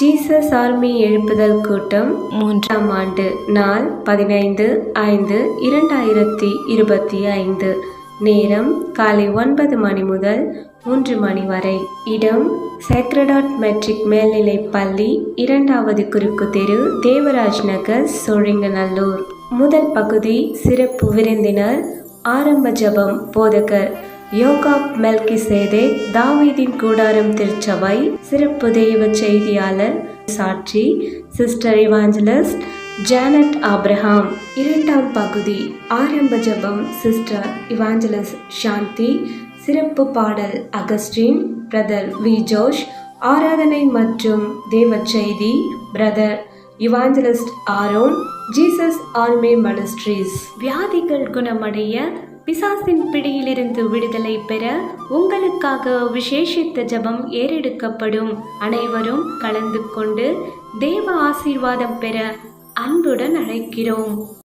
Jesus army எழுப்புதல் கூட்டம் மூன்றாம் ஆண்டு நாள் பதினைந்து ஐந்து இரண்டாயிரத்தி இருபத்தி ஐந்து. நேரம் காலை ஒன்பது மணி முதல் மூன்று மணி வரை. இடம் சேக்ரடாட் மெட்ரிக் மேல்நிலைப் பள்ளி இரண்டாவது குறுக்கு தெரு தேவராஜ் நகர் சோழிங்கநல்லூர். முதல் பகுதி சிறப்பு விருந்தினர் ஆரம்ப ஜபம் போதகர். யோகா மெல்கி சேதே தாவீதின் கூடாரம் திருச்சபை சிறப்பு தெய்வ செய்தியாளர் சாட்சி சிஸ்டர் இவாஞ்சலிஸ்ட் ஜானட் ஆப்ரஹாம் இரண்டாம் பகுதி ஆரம்ப ஜெபம் சிஸ்டர் இவாஞ்சலஸ் சாந்தி சிறப்பு பாடல் அகஸ்டின் பிரதர் வி ஜோஷ் ஆராதனை மற்றும் தேவ செய்தி brother evangelist Aaron Jesus army ministries வியாதிகள் குணமடைய பிசாசின் பிடியிலிருந்து விடுதலை பெற உங்களுக்காக விசேஷித்த ஜெபம் ஏறெடுக்கப்படும். அனைவரும் கலந்து கொண்டு தேவ ஆசீர்வாதம் பெற அன்புடன் அழைக்கிறோம்.